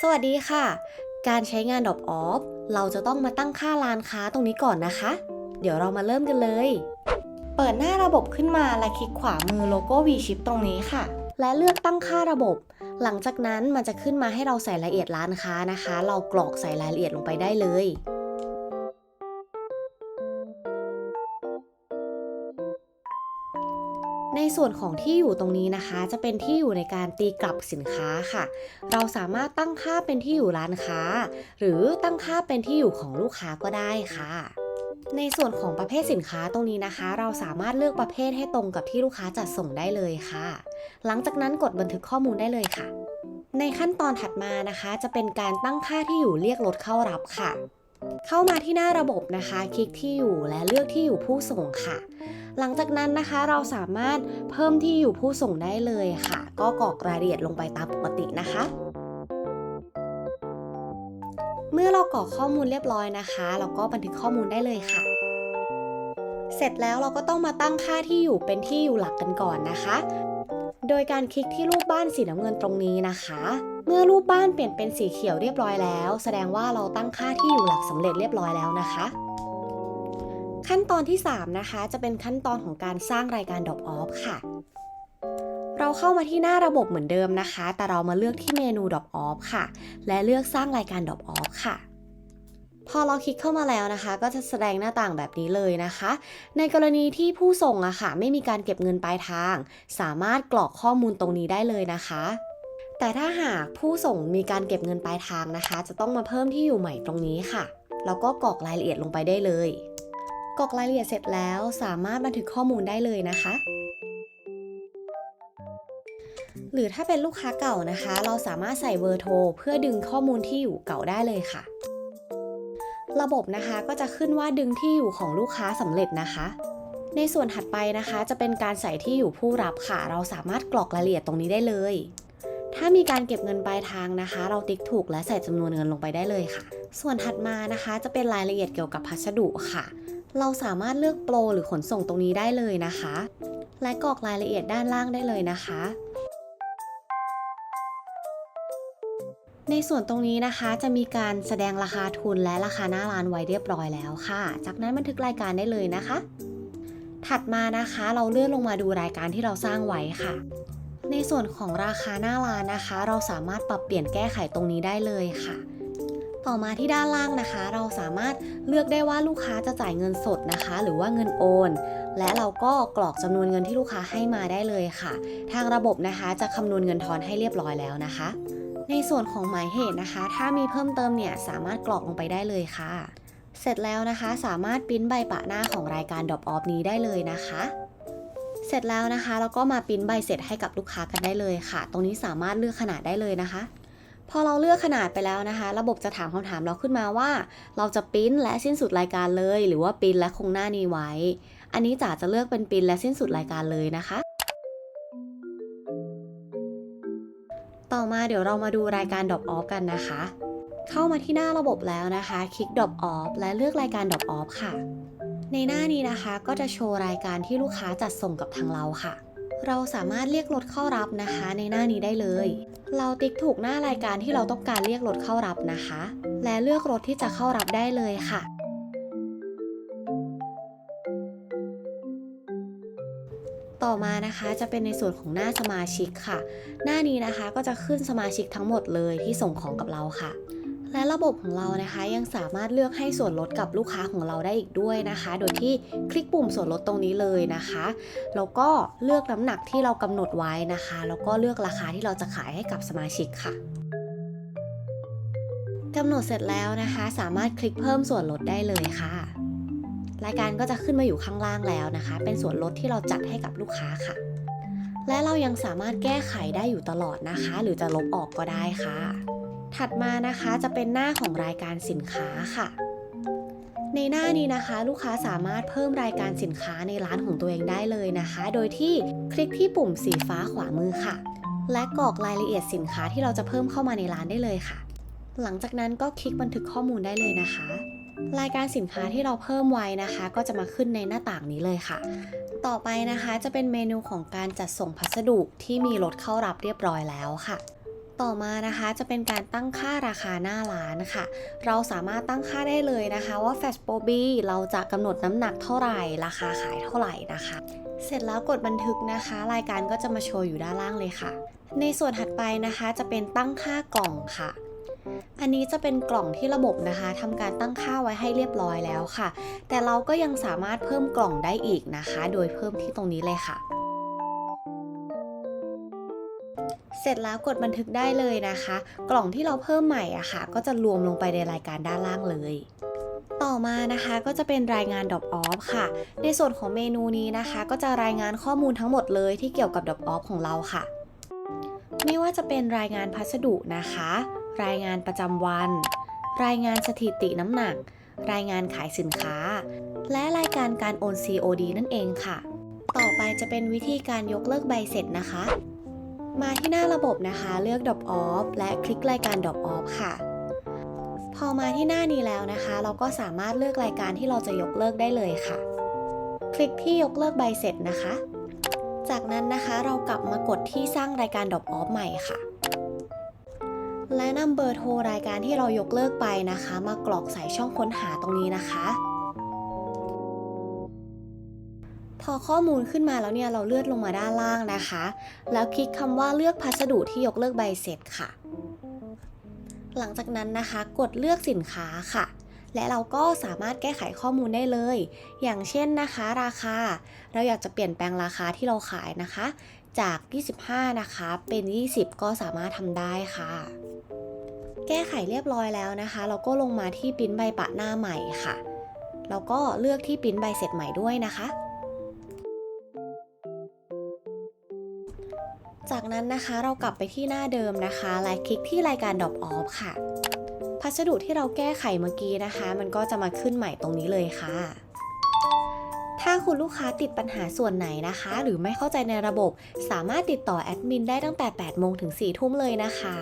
สวัสดีค่ะ การใช้งานดรอปออฟเราจะต้องมาตั้งค่าร้านค้าตรงนี้ก่อนนะคะ เดี๋ยวเรามาเริ่มกันเลย เปิดหน้าระบบขึ้นมาและคลิกขวามือโลโก้ V-Ship ตรงนี้ค่ะ และเลือกตั้งค่าระบบ หลังจากนั้นมันจะขึ้นมาให้เราใส่รายละเอียดร้านค้านะคะ เรากรอกใส่รายละเอียดลงไปได้เลย ส่วนของที่อยู่ตรงนี้นะคะ จะเป็นที่อยู่ในการตีกลับสินค้าค่ะ เราสามารถตั้งค่าเป็นที่อยู่ร้านค้า หรือตั้งค่าเป็นที่อยู่ของลูกค้าก็ได้ค่ะในส่วนของประเภทสินค้าตรงนี้นะคะ เราสามารถเลือกประเภทให้ตรงกับที่ลูกค้าจัดส่งได้เลยค่ะ หลังจากนั้นกดบันทึกข้อมูลได้เลยค่ะ ในขั้นตอนถัดมานะคะ จะเป็นการตั้งค่าที่อยู่เรียกรถเข้ารับค่ะ เข้ามาที่หน้าระบบนะคะ คลิกที่อยู่และเลือกที่อยู่ผู้ส่งค่ะ หลังจากนั้นนะคะเราสามารถเพิ่มที่อยู่ผู้ส่งได้เลยค่ะ ก็กรอกรายละเอียดลงไปตามปกตินะคะ เมื่อเรากรอกข้อมูลเรียบร้อยนะคะ เราก็บันทึกข้อมูลได้เลยค่ะ เสร็จแล้วเราก็ต้องมาตั้งค่าที่อยู่เป็นที่อยู่หลักกันก่อนนะคะ โดยการคลิกที่รูปบ้านสีน้ำเงินตรงนี้นะคะ เมื่อรูปบ้านเปลี่ยนเป็นสีเขียวเรียบร้อยแล้ว แสดงว่าเราตั้งค่าที่อยู่หลักสำเร็จเรียบร้อยแล้วนะคะ ขั้นตอนที่ 3 นะคะ จะเป็นขั้นตอนของการสร้างรายการ Drop Off ค่ะ เราเข้ามาที่หน้าระบบเหมือนเดิมนะคะ แต่เรามาเลือกที่เมนู Drop Off ค่ะ และเลือกสร้างรายการ Drop Off ค่ะพอเราคลิกเข้ามาแล้วนะคะ ก็จะแสดงหน้าต่างแบบนี้เลยนะคะ ในกรณีที่ผู้ส่งอะค่ะ ไม่มีการเก็บเงินปลายทาง สามารถกรอกข้อมูลตรงนี้ได้เลยนะคะ แต่ถ้าหากผู้ส่งมีการเก็บเงินปลายทางนะคะ จะต้องมาเพิ่มที่อยู่ใหม่ตรงนี้ค่ะ แล้วก็กรอกรายละเอียดลงไปได้เลย กรอกรายละเอียดเสร็จแล้วสามารถบันทึกข้อมูลได้เลยนะคะ หรือถ้าเป็นลูกค้าเก่านะคะ เราสามารถใส่เบอร์โทรเพื่อดึงข้อมูลที่อยู่เก่าได้เลยค่ะ ระบบนะคะก็จะขึ้นว่าดึงที่อยู่ของลูกค้าสำเร็จนะคะในส่วนถัดไปนะคะ จะเป็นการใส่ที่อยู่ผู้รับค่ะ เราสามารถกรอกรายละเอียดตรงนี้ได้เลย ถ้ามีการเก็บเงินปลายทางนะคะ เราติ๊กถูกและใส่จำนวนเงินลงไปได้เลยค่ะ ส่วนถัดมานะคะ จะเป็นรายละเอียดเกี่ยวกับพัสดุค่ะ เราสามารถเลือกโปรหรือขนส่งตรงนี้ได้เลยนะคะ และกรอกรายละเอียดด้านล่างได้เลยนะคะในส่วนตรงนี้นะคะจะมีการแสดงราคาทุนและราคาหน้าร้านไว้เรียบร้อยแล้วค่ะ จากนั้นบันทึกรายการได้เลยนะคะ ถัดมานะคะเราเลื่อนลงมาดูรายการที่เราสร้างไว้ค่ะ ในส่วนของราคาหน้าร้านนะคะ เราสามารถปรับเปลี่ยนแก้ไขตรงนี้ได้เลยค่ะ ต่อมาที่ด้านล่างนะคะ เราสามารถเลือกได้ว่าลูกค้าจะจ่ายเงินสดนะคะ หรือว่าเงินโอน และเราก็กรอกจำนวนเงินที่ลูกค้าให้มาได้เลยค่ะ ทางระบบนะคะจะคำนวณเงินทอนให้เรียบร้อยแล้วนะคะ ในส่วนของหมายเหตุนะคะ ถ้ามีเพิ่มเติมเนี่ยสามารถกรอกลงไปได้เลยค่ะ เสร็จแล้วนะคะ สามารถปริ้นใบปะหน้าของรายการ Drop Off นี้ได้เลยนะคะ เสร็จแล้วนะคะเราก็มาปริ้นใบเสร็จให้กับลูกค้ากันได้เลยค่ะ ตรงนี้สามารถเลือกขนาดได้เลยนะคะ พอเราเลือกขนาดไปแล้วนะคะ ระบบจะถามคำถามเราขึ้นมาว่า เราจะปริ้นและสิ้นสุดรายการเลย หรือว่าปริ้นและคงหน้านี้ไว้ อันนี้จ๋าจะเลือกเป็นปริ้นและสิ้นสุดรายการเลยนะคะต่อมาเดี๋ยวเรามาดูรายการ Drop Off กันนะคะ เข้ามาที่หน้าระบบแล้วนะคะ คลิก Drop Off และเลือกรายการ Drop Off ค่ะ ในหน้านี้นะคะก็จะโชว์รายการที่ลูกค้าจัดส่งกับทางเราค่ะ เราสามารถเรียกรถเข้ารับนะคะ ในหน้านี้ได้เลย เราติ๊กถูกหน้ารายการที่เราต้องการเรียกรถเข้ารับนะคะ และเลือกรถที่จะเข้ารับได้เลยค่ะ ต่อมานะคะจะเป็นในส่วนของหน้าสมาชิกค่ะ หน้านี้นะคะก็จะขึ้นสมาชิกทั้งหมดเลยที่ส่งของกับเราค่ะ และระบบของเรานะคะยังสามารถเลือกให้ส่วนลดกับลูกค้าของเราได้อีกด้วยนะคะ โดยที่คลิกปุ่มส่วนลดตรงนี้เลยนะคะแล้วก็เลือกน้ำหนักที่เรากำหนดไว้นะคะ แล้วก็เลือกราคาที่เราจะขายให้กับสมาชิกค่ะกำหนดเสร็จแล้วนะคะ สามารถคลิกเพิ่มส่วนลดได้เลยค่ะ รายการก็จะขึ้นมาอยู่ข้างล่างแล้วนะคะ เป็นส่วนลดที่เราจัดให้กับลูกค้าค่ะ และเรายังสามารถแก้ไขได้อยู่ตลอดนะคะ หรือจะลบออกก็ได้ค่ะ ถัดมานะคะจะเป็นหน้าของรายการสินค้าค่ะ ในหน้านี้นะคะ ลูกค้าสามารถเพิ่มรายการสินค้าในร้านของตัวเองได้เลยนะคะ โดยที่คลิกที่ปุ่มสีฟ้าขวามือค่ะ และกรอกรายละเอียดสินค้าที่เราจะเพิ่มเข้ามาในร้านได้เลยค่ะ หลังจากนั้นก็คลิกบันทึกข้อมูลได้เลยนะคะ รายการสินค้าที่เราเพิ่มไว้นะคะ ก็จะมาขึ้นในหน้าต่างนี้เลยค่ะ ต่อไปนะคะจะเป็นเมนูของการจัดส่งพัสดุที่มีรถเข้ารับเรียบร้อยแล้วค่ะ ต่อมานะคะจะเป็นการตั้งค่าราคาหน้าร้านค่ะ เราสามารถตั้งค่าได้เลยนะคะ ว่า f a s h b o b เราจะกำหนดน้ำหนักเท่าไหร่ ราคาขายเท่าไหร่นะคะ เสร็จแล้วกดบันทึกนะคะ รายการก็จะมาโชว์อยู่ด้านล่างเลยค่ะ ในส่วนถัดไปนะคะจะเป็นตั้งค่ากล่องค่ะอันนี้จะเป็นกล่องที่ระบบนะคะทำการตั้งค่าไว้ให้เรียบร้อยแล้วค่ะ แต่เราก็ยังสามารถเพิ่มกล่องได้อีกนะคะ โดยเพิ่มที่ตรงนี้เลยค่ะ เสร็จแล้วกดบันทึกได้เลยนะคะ กล่องที่เราเพิ่มใหม่อะค่ะ ก็จะรวมลงไปในรายการด้านล่างเลยต่อมานะคะก็จะเป็นรายงาน Drop Off ค่ะ ในส่วนของเมนูนี้นะคะ ก็จะรายงานข้อมูลทั้งหมดเลยที่เกี่ยวกับ Drop Off ของเราค่ะ ไม่ว่าจะเป็นรายงานพัสดุนะคะ รายงานประจำวัน รายงานสถิติน้ำหนัก รายงานขายสินค้า และรายการการโอน COD นั่นเองค่ะ ต่อไปจะเป็นวิธีการยกเลิกใบเสร็จนะคะ มาที่หน้าระบบนะคะ เลือก Drop Off และคลิกรายการ Drop Off ค่ะ พอมาที่หน้านี้แล้วนะคะ เราก็สามารถเลือกรายการที่เราจะยกเลิกได้เลยค่ะ คลิกที่ยกเลิกใบเสร็จนะคะ จากนั้นนะคะเรากลับมากดที่สร้างรายการ Drop Off ใหม่ค่ะ และนำเบอร์โทรรายการที่เรายกเลิกไปนะคะ มากรอกใส่ช่องค้นหาตรงนี้นะคะ พอข้อมูลขึ้นมาแล้วเนี่ยเราเลื่อนลงมาด้านล่างนะคะ แล้วคลิกคำว่าเลือกพัสดุที่ยกเลิกใบเสร็จค่ะ หลังจากนั้นนะคะ กดเลือกสินค้าค่ะ และเราก็สามารถแก้ไขข้อมูลได้เลย อย่างเช่นนะคะ ราคา เราอยากจะเปลี่ยนแปลงราคาที่เราขายนะคะ จาก 25 นะคะ เป็น 20 ก็สามารถทำได้ค่ะ แก้ไขเรียบร้อยแล้วนะคะ เราก็ลงมาที่ปิ้นใบปะหน้าใหม่ค่ะแล้วก็เลือกที่ปิ้นใบเสร็จใหม่ด้วยนะคะ จากนั้นนะคะเรากลับไปที่หน้าเดิมนะคะและคลิกที่รายการดรอปออฟค่ะ พัสดุที่เราแก้ไขเมื่อกี้นะคะ มันก็จะมาขึ้นใหม่ตรงนี้เลยค่ะ ถ้าคุณลูกค้าติดปัญหาส่วนไหนนะคะ หรือไม่เข้าใจในระบบ สามารถติดต่อแอดมินได้ตั้งแต่ 8 โมงถึง 4 ทุ่มเลยนะคะ